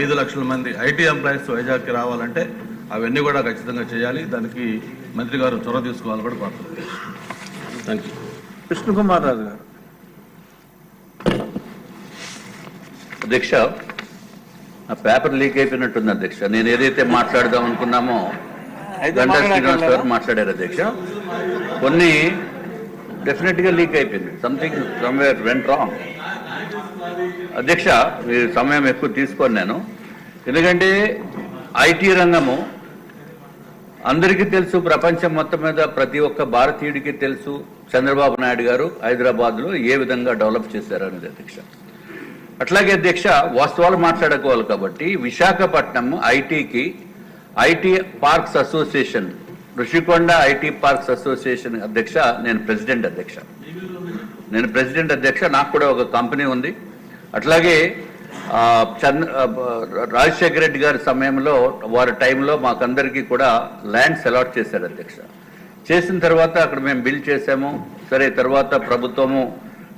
ఐదు లక్షల మంది ఐటీ ఎంప్లాయీస్ వైజాగ్కి రావాలంటే అవన్నీ కూడా ఖచ్చితంగా చేయాలి. దానికి మంత్రి గారు చొరవ తీసుకోవాలని కూడా కోరుతున్నాను థ్యాంక్ యూ కృష్ణకుమార్ రాజు గారు. అధ్యక్ష ఆ పేపర్ లీక్ అయిపోయినట్టుంది అధ్యక్ష. నేను ఏదైతే మాట్లాడదాం అనుకున్నామో గంటా శ్రీనివాస్ గారు మాట్లాడారు అధ్యక్ష. కొన్ని డెఫినెట్గా లీక్ అయిపోయింది సంథింగ్ సమ్వేర్ వెంట్ రాంగ్ అధ్యక్ష మీ సమయం ఎక్కువ తీసుకోను నేను. ఎందుకంటే ఐటీ రంగము అందరికీ తెలుసు ప్రపంచం మొత్తం మీద ప్రతి ఒక్క భారతీయుడికి తెలుసు. చంద్రబాబు నాయుడు గారు హైదరాబాద్లో ఏ విధంగా డెవలప్ చేశారు అనేది అధ్యక్ష. అట్లాగే అధ్యక్ష వాస్తవాలు మాట్లాడుకోవాలి కాబట్టి విశాఖపట్నం ఐటీకి IT parks association Rushikonda IT parks association అధ్యక్ష నేను ప్రెసిడెంట్ అధ్యక్ష. నేను ప్రెసిడెంట్ అధ్యక్ష నాకు కూడా ఒక కంపెనీ ఉంది. అట్లాగే చంద్ర రాజశేఖర రెడ్డి గారి సమయంలో వారి టైంలో మాకందరికీ కూడా ల్యాండ్స్ అలాట్ చేశారు అధ్యక్ష. చేసిన తర్వాత అక్కడ మేము బిల్ చేసాము సరే తర్వాత ప్రభుత్వము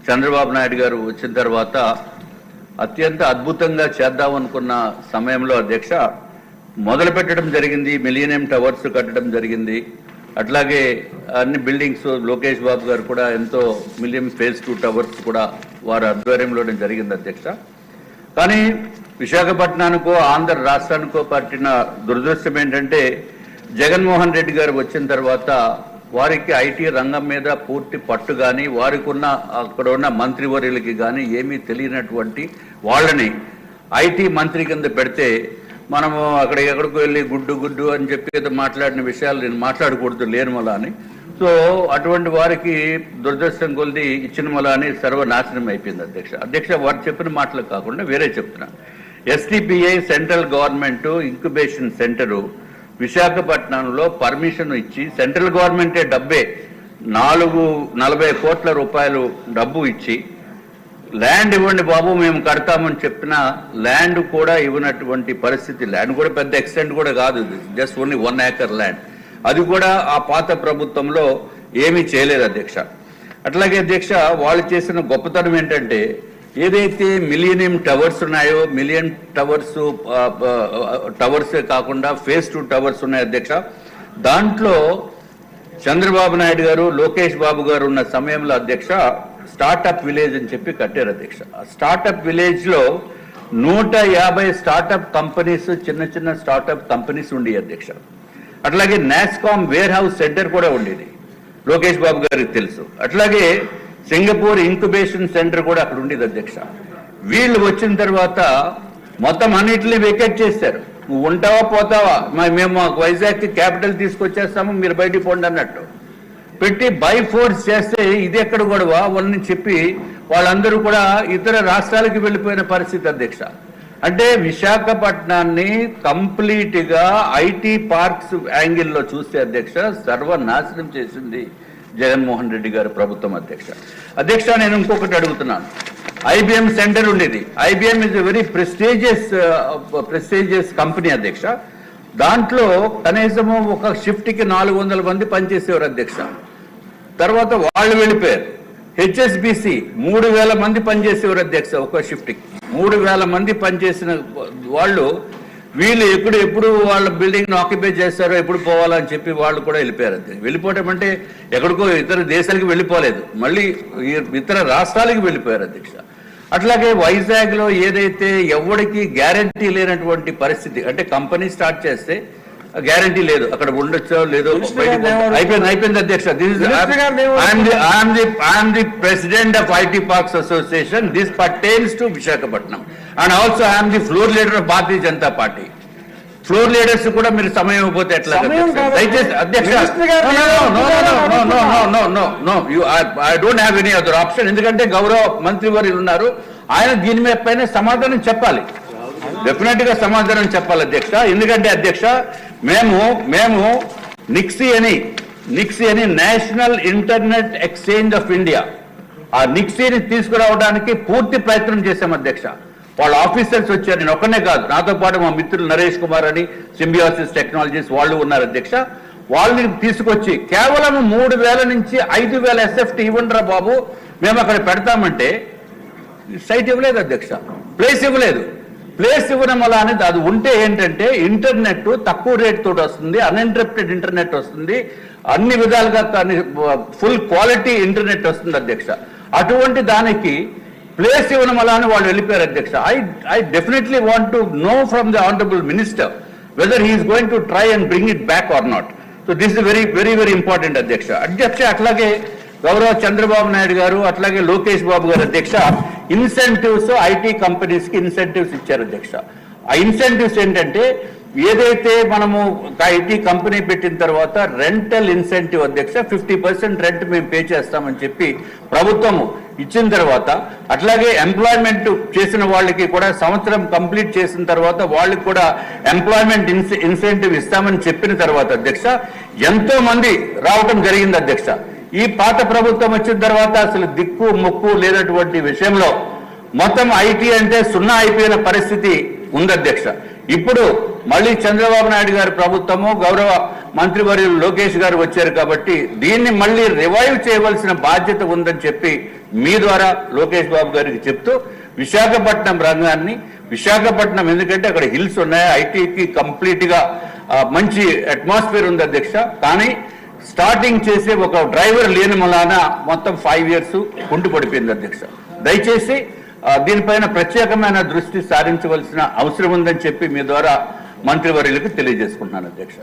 చంద్రబాబు నాయుడు గారు వచ్చిన తర్వాత అత్యంత అద్భుతంగా చేద్దాం అనుకున్న సమయంలో అధ్యక్ష మొదలు పెట్టడం జరిగింది మిలియనియం టవర్స్ కట్టడం జరిగింది. అట్లాగే అన్ని బిల్డింగ్స్ లోకేష్ బాబు గారు కూడా ఎంతో మిలియం ఫేజ్ టూ టవర్స్ కూడా వారి ఆధ్వర్యంలోనే జరిగింది అధ్యక్ష. కానీ విశాఖపట్నానికో ఆంధ్ర రాష్ట్రానికో పట్టిన దురదృష్టం ఏంటంటే జగన్మోహన్ రెడ్డి గారు వచ్చిన తర్వాత వారికి ఐటీ రంగం మీద పూర్తి పట్టు కానీ వారికి ఉన్న అక్కడ ఉన్న మంత్రివర్యులకి కానీ ఏమీ తెలియనటువంటి వాళ్ళని ఐటీ మంత్రి కింద పెడితే మనము అక్కడ ఎక్కడికి వెళ్ళి గుడ్డు గుడ్డు అని చెప్పి మాట్లాడిన విషయాలు నేను మాట్లాడకూడదు లేను మళ్ళా అని సో అటువంటి వారికి దురదృష్టం కొలిది ఇచ్చిన మళ్ళా అని సర్వనాశనం అయిపోయింది అధ్యక్ష. అధ్యక్ష వారు చెప్పిన మాటలు కాకుండా వేరే చెప్తున్నా. SDPI central government incubation centre విశాఖపట్నంలో పర్మిషన్ ఇచ్చి సెంట్రల్ గవర్నమెంటే డబ్బే నాలుగు నలభై కోట్ల రూపాయలు డబ్బు ఇచ్చి ల్యాండ్ ఇవ్వండి బాబు మేము కడతామని చెప్పిన ల్యాండ్ కూడా ఇవ్వనటువంటి పరిస్థితి ల్యాండ్ కూడా పెద్ద ఎక్స్టెంట్ కూడా కాదు just only one acre land అది కూడా ఆ పాత ప్రభుత్వంలో ఏమీ చేయలేదు అధ్యక్ష. అట్లాగే అధ్యక్ష వాళ్ళు చేసిన గొప్పతనం ఏంటంటే ఏదైతే మిలియనియం టవర్స్ ఉన్నాయో మిలియన్ టవర్స్ టవర్సే కాకుండా ఫేస్ టూ టవర్స్ ఉన్నాయి అధ్యక్ష. దాంట్లో చంద్రబాబు నాయుడు గారు లోకేష్ బాబు గారు ఉన్న సమయంలో అధ్యక్ష స్టార్టప్ విలేజ్ అని చెప్పి కట్టారు అధ్యక్ష. స్టార్టప్ విలేజ్లో నూట యాభై స్టార్టప్ కంపెనీస్ చిన్న చిన్న స్టార్టప్ కంపెనీస్ ఉండి అధ్యక్ష. అట్లాగే నాస్కామ్ వేర్ హౌస్ సెంటర్ కూడా ఉండేది. లోకేష్ బాబు గారికి తెలుసు. అట్లాగే సింగపూర్ ఇంక్యుబేషన్ సెంటర్ కూడా అక్కడ ఉండేది అధ్యక్ష. వీళ్ళు వచ్చిన తర్వాత మొత్తం అన్నింటినీ వెకెట్ చేశారు. నువ్వు ఉంటావా పోతావా? మేము మాకు వైజాగ్కి క్యాపిటల్ తీసుకొచ్చేస్తాము మీరు బయటికి పోండి అన్నట్టు. పెట్టి బై ఫోర్స్ చేస్తే ఇది ఎక్కడ గొడవ వాళ్ళని చెప్పి వాళ్ళందరూ కూడా ఇతర రాష్ట్రాలకు వెళ్ళిపోయిన పరిస్థితి అధ్యక్ష. అంటే విశాఖపట్నాన్ని కంప్లీట్గా ఐటీ పార్క్స్ యాంగిల్లో చూస్తే అధ్యక్ష సర్వనాశనం చేసింది జగన్మోహన్ రెడ్డి గారు ప్రభుత్వం అధ్యక్ష. అధ్యక్ష నేను ఇంకొకటి అడుగుతున్నాను. ఐబిఎం సెంటర్ ఉండేది. IBM is very prestigious prestigious company అధ్యక్ష. దాంట్లో కనీసము ఒక షిఫ్ట్కి నాలుగు వందల మంది పనిచేసేవారు అధ్యక్ష. తర్వాత వాళ్ళు వెళ్ళిపోయారు. హెచ్ఎస్బిసి మూడు వేల మంది పనిచేసేవారు అధ్యక్ష ఒక షిఫ్ట్కి. మూడు వేల మంది పనిచేసిన వాళ్ళు వీళ్ళు ఎప్పుడు ఎప్పుడు వాళ్ళ బిల్డింగ్ను ఆక్యుపై చేస్తారో ఎప్పుడు పోవాలని చెప్పి వాళ్ళు కూడా వెళ్ళిపోయారు అధ్యక్ష. వెళ్ళిపోవటం అంటే ఎక్కడికో ఇతర దేశాలకు వెళ్ళిపోలేదు. మళ్ళీ ఇతర రాష్ట్రాలకు వెళ్ళిపోయారు అధ్యక్ష. అట్లాగే వైజాగ్లో ఏదైతే ఎవరికి గ్యారంటీ లేనటువంటి పరిస్థితి అంటే కంపెనీ స్టార్ట్ చేస్తే గ్యారంటీ లేదు. అక్కడ ఉండొచ్చో లేదో? అయిపోయింది అయిపోయింది అధ్యక్ష. I'm the president of IT parks association this pertains to Visakhapatnam and also I'm the floor leader of Bharatiya Janata Party floor leaders కూడా మీరు సమయం అయిపోతే ఎట్లా దయచేసి అధ్యక్ష ఎనీ అదర్ ఆప్షన్ ఎందుకంటే గౌరవ మంత్రి వారు ఉన్నారు ఆయన దీని మీద పైన సమాధానం చెప్పాలి డెఫినెట్గా సమాధానం చెప్పాలి అధ్యక్ష ఎందుకంటే అధ్యక్ష మేము మేము నిక్సీ అని నిక్సీ అని national internet exchange of India ఆ నిక్సీని తీసుకురావడానికి పూర్తి ప్రయత్నం చేశాం అధ్యక్ష వాళ్ళ ఆఫీసర్స్ వచ్చారు. నేను ఒక్కనే కాదు. నాతో పాటు మా మిత్రులు నరేష్ కుమార్ అని సింబియాసిస్ టెక్నాలజీస్ వాళ్ళు ఉన్నారు అధ్యక్ష. వాళ్ళని తీసుకొచ్చి కేవలం మూడు వేల నుంచి ఐదు వేల ఎస్ఎఫ్టీ ఇవ్వండిరా బాబు. మేము అక్కడ పెడతామంటే సైట్ ఇవ్వలేదు అధ్యక్ష. ప్లేస్ ఇవ్వలేదు. ప్లేస్ ఇవ్వడం వల్ల అనేది అది ఉంటే ఏంటంటే ఇంటర్నెట్ తక్కువ రేట్ తోటి వస్తుంది అన్ఇంటరప్టెడ్ ఇంటర్నెట్ వస్తుంది అన్ని విధాలుగా కానీ ఫుల్ క్వాలిటీ ఇంటర్నెట్ వస్తుంది అధ్యక్ష. అటువంటి దానికి ప్లేస్ ఇవ్వడం అని వాళ్ళు వెళ్ళిపోయారు అధ్యక్ష. I I definitely want to know from the honourable minister whether he is going to try and bring it back or not so this is very very very important అధ్యక్ష. అధ్యక్ష అట్లాగే గౌరవ చంద్రబాబు నాయుడు గారు అట్లాగే లోకేష్ బాబు గారు అధ్యక్ష ఇన్సెంటివ్స్ ఐటీ కంపెనీస్కి incentives ఇచ్చారు అధ్యక్ష. ఆ ఇన్సెంటివ్స్ ఏంటంటే ఏదైతే మనము ఐటీ కంపెనీ పెట్టిన తర్వాత రెంటల్ ఇన్సెంటివ్ అధ్యక్ష ఫిఫ్టీ పర్సెంట్ రెంట్ మేము పే చేస్తామని చెప్పి ప్రభుత్వము ఇచ్చిన తర్వాత అట్లాగే ఎంప్లాయ్మెంట్ చేసిన వాళ్ళకి కూడా సంవత్సరం కంప్లీట్ చేసిన తర్వాత వాళ్ళకి కూడా ఎంప్లాయ్మెంట్ ఇన్సెంటివ్ ఇస్తామని చెప్పిన తర్వాత అధ్యక్ష ఎంతో మంది రావటం జరిగింది అధ్యక్ష. ఈ పాత ప్రభుత్వం వచ్చిన తర్వాత అసలు దిక్కు ముక్కు లేనటువంటి విషయంలో మొత్తం ఐటీ అంటే సున్నా అయిపోయిన పరిస్థితి ఉంది అధ్యక్ష. ఇప్పుడు మళ్ళీ చంద్రబాబు నాయుడు గారి ప్రభుత్వము గౌరవ మంత్రివర్యులు లోకేష్ గారు వచ్చారు కాబట్టి దీన్ని మళ్ళీ రివైవ్ చేయవలసిన బాధ్యత ఉందని చెప్పి మీ ద్వారా లోకేష్ బాబు గారికి చెప్తూ విశాఖపట్నం రంగాన్ని విశాఖపట్నం ఎందుకంటే అక్కడ హిల్స్ ఉన్నాయి ఐటీకి కంప్లీట్గా మంచి అట్మాస్ఫియర్ ఉంది అధ్యక్ష. కానీ స్టార్టింగ్ చేసే ఒక డ్రైవర్ లేని మూలాన మొత్తం ఫైవ్ ఇయర్స్ కుంటు పడిపోయింది అధ్యక్ష. దయచేసి దీనిపైన ప్రత్యేకమైన దృష్టి సారించవలసిన అవసరం ఉందని చెప్పి మీ ద్వారా మంత్రివర్యులకు తెలియజేసుకుంటున్నాను అధ్యక్ష.